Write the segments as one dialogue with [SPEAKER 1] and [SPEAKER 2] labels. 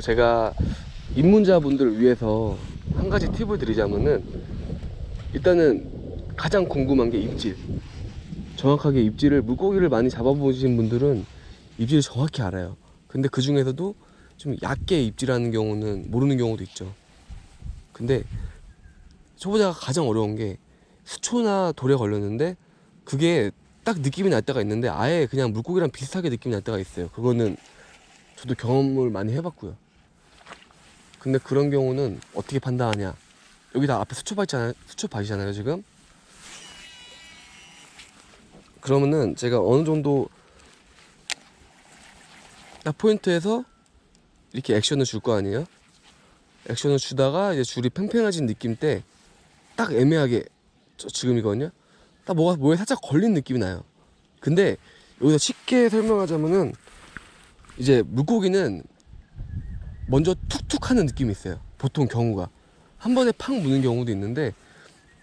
[SPEAKER 1] 제가 입문자분들을 위해서 한 가지 팁을 드리자면은 일단은 가장 궁금한 게 입질. 정확하게 입질을 물고기를 많이 잡아보신 분들은 입질을 정확히 알아요. 근데 그 중에서도 좀 얕게 입질하는 경우는 모르는 경우도 있죠. 근데 초보자가 가장 어려운 게 수초나 돌에 걸렸는데 그게 딱 느낌이 날 때가 있는데 아예 그냥 물고기랑 비슷하게 느낌이 날 때가 있어요. 그거는 저도 경험을 많이 해봤고요. 근데 그런 경우는 어떻게 판단하냐? 여기 다 앞에 수초밭 있잖아요. 수초밭이잖아요, 지금. 그러면은 제가 어느 정도 딱 포인트에서 이렇게 액션을 줄 거 아니에요? 액션을 주다가 이제 줄이 팽팽해진 느낌 때 딱 애매하게 저 지금이거든요. 딱 뭐가 뭐에 살짝 걸린 느낌이 나요. 근데 여기서 쉽게 설명하자면은 이제 물고기는 먼저 툭툭 하는 느낌이 있어요. 보통 경우가. 한 번에 팍 무는 경우도 있는데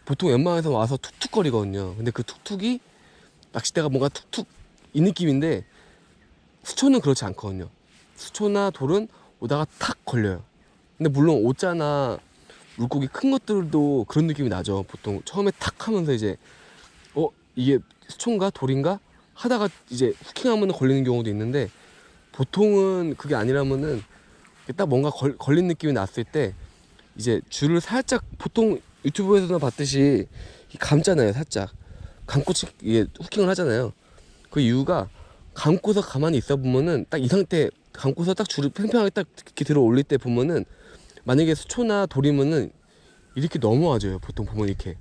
[SPEAKER 1] 보통 웬만해서 와서 툭툭거리거든요. 근데 그 툭툭이 낚싯대가 뭔가 툭툭 이 느낌인데 수초는 그렇지 않거든요. 수초나 돌은 오다가 탁 걸려요. 근데 물론 오자나 물고기 큰 것들도 그런 느낌이 나죠. 보통 처음에 탁 하면서 이제 어 이게 수초인가 돌인가 하다가 이제 후킹하면 걸리는 경우도 있는데 보통은 그게 아니라면은 딱 뭔가 걸, 걸린 느낌이 났을 때 이제 줄을 살짝 보통 유튜브에서나 봤듯이 이 감잖아요 살짝. 감고 치, 이게 후킹을 하잖아요. 그 이유가 감고서 가만히 있어 보면은 딱 이 상태 감고서 딱 줄을 팽팽하게 딱 이렇게 들어 올릴 때 보면은 만약에 수초나 돌이면은 이렇게 넘어와줘요 보통 보면 이렇게.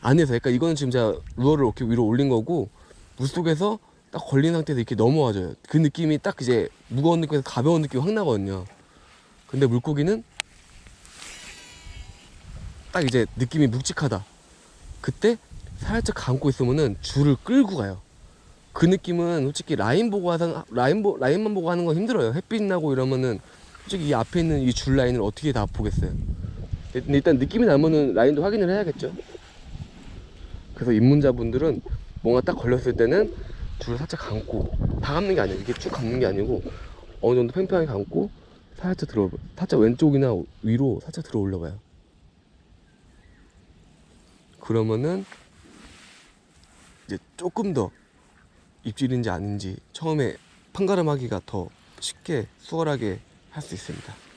[SPEAKER 1] 안에서. 그러니까 이거는 지금 제가 루어를 이렇게 위로 올린 거고 물속에서 딱 걸린 상태에서 이렇게 넘어와줘요. 그 느낌이 딱 이제 무거운 느낌에서 가벼운 느낌이 확 나거든요. 근데 물고기는 딱 이제 느낌이 묵직하다. 그때 살짝 감고 있으면은 줄을 끌고 가요. 그 느낌은 솔직히 라인 보고 하는 라인 보 라인만 보고 하는 건 힘들어요. 햇빛 나고 이러면은 솔직히 이 앞에 있는 이 줄 라인을 어떻게 다 보겠어요. 근데 일단 느낌이 나면은 라인도 확인을 해야겠죠. 그래서 입문자분들은 뭔가 딱 걸렸을 때는 줄을 살짝 감고 다 감는 게 아니에요. 이렇게 쭉 감는 게 아니고 어느 정도 팽팽하게 감고 살짝 들어 살짝 왼쪽이나 위로 살짝 들어 올려봐요. 그러면은 이제 조금 더 입질인지 아닌지 처음에 판가름하기가 더 쉽게 수월하게 할 수 있습니다